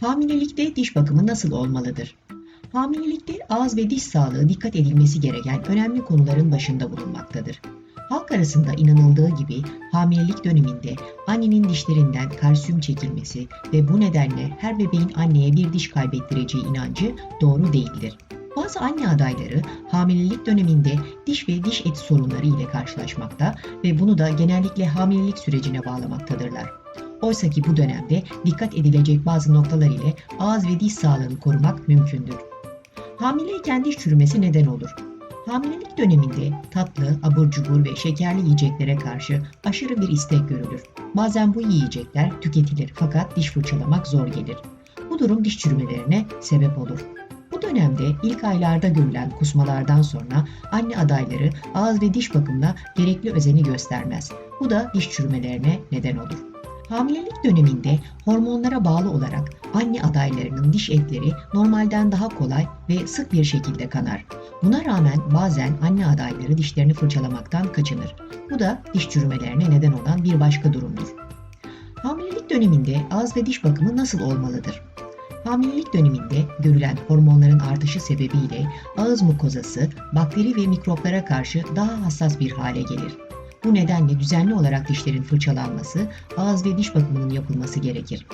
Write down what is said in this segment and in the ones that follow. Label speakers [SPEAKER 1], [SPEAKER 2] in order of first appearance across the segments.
[SPEAKER 1] Hamilelikte diş bakımı nasıl olmalıdır? Hamilelikte ağız ve diş sağlığı dikkat edilmesi gereken önemli konuların başında bulunmaktadır. Halk arasında inanıldığı gibi hamilelik döneminde annenin dişlerinden kalsiyum çekilmesi ve bu nedenle her bebeğin anneye bir diş kaybettireceği inancı doğru değildir. Bazı anne adayları hamilelik döneminde diş ve diş eti sorunları ile karşılaşmakta ve bunu da genellikle hamilelik sürecine bağlamaktadırlar. Oysa ki bu dönemde dikkat edilecek bazı noktalar ile ağız ve diş sağlığını korumak mümkündür. Hamileyken diş çürümesi neden olur? Hamilelik döneminde tatlı, abur cubur ve şekerli yiyeceklere karşı aşırı bir istek görülür. Bazen bu yiyecekler tüketilir fakat diş fırçalamak zor gelir. Bu durum diş çürümelerine sebep olur. Bu dönemde ilk aylarda görülen kusmalardan sonra anne adayları ağız ve diş bakımına gerekli özeni göstermez. Bu da diş çürümelerine neden olur. Hamilelik döneminde hormonlara bağlı olarak anne adaylarının diş etleri normalden daha kolay ve sık bir şekilde kanar. Buna rağmen bazen anne adayları dişlerini fırçalamaktan kaçınır. Bu da diş çürümelerine neden olan bir başka durumdur. Hamilelik döneminde ağız ve diş bakımı nasıl olmalıdır? Hamilelik döneminde görülen hormonların artışı sebebiyle ağız mukozası bakteri ve mikroplara karşı daha hassas bir hale gelir. Bu nedenle düzenli olarak dişlerin fırçalanması, ağız ve diş bakımının yapılması gerekir.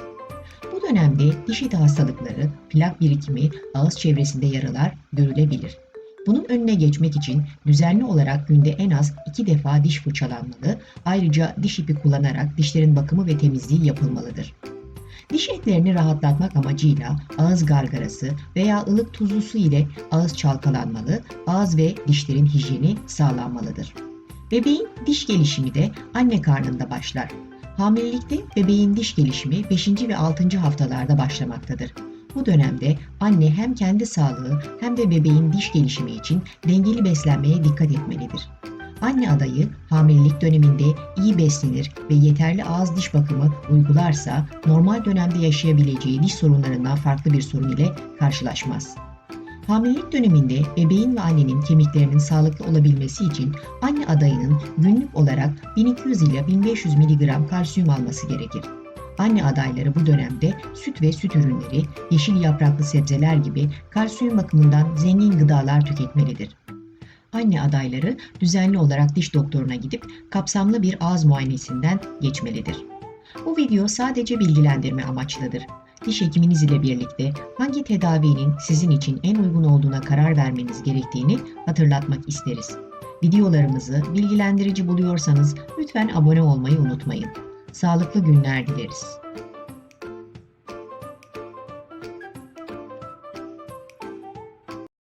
[SPEAKER 1] Bu dönemde diş eti hastalıkları, plak birikimi, ağız çevresinde yaralar görülebilir. Bunun önüne geçmek için düzenli olarak günde en az iki defa diş fırçalanmalı, ayrıca diş ipi kullanarak dişlerin bakımı ve temizliği yapılmalıdır. Diş etlerini rahatlatmak amacıyla ağız gargarası veya ılık tuzlu su ile ağız çalkalanmalı, ağız ve dişlerin hijyeni sağlanmalıdır. Bebeğin diş gelişimi de anne karnında başlar. Hamilelikte bebeğin diş gelişimi 5. ve 6. haftalarda başlamaktadır. Bu dönemde anne hem kendi sağlığı hem de bebeğin diş gelişimi için dengeli beslenmeye dikkat etmelidir. Anne adayı hamilelik döneminde iyi beslenir ve yeterli ağız diş bakımı uygularsa normal dönemde yaşayabileceği diş sorunlarından farklı bir sorun ile karşılaşmaz. Hamilelik döneminde bebeğin ve annenin kemiklerinin sağlıklı olabilmesi için anne adayının günlük olarak 1200 ile 1500 mg kalsiyum alması gerekir. Anne adayları bu dönemde süt ve süt ürünleri, yeşil yapraklı sebzeler gibi kalsiyum bakımından zengin gıdalar tüketmelidir. Anne adayları düzenli olarak diş doktoruna gidip kapsamlı bir ağız muayenesinden geçmelidir. Bu video sadece bilgilendirme amaçlıdır. Diş hekiminizle ile birlikte hangi tedavinin sizin için en uygun olduğuna karar vermeniz gerektiğini hatırlatmak isteriz. Videolarımızı bilgilendirici buluyorsanız lütfen abone olmayı unutmayın. Sağlıklı günler dileriz.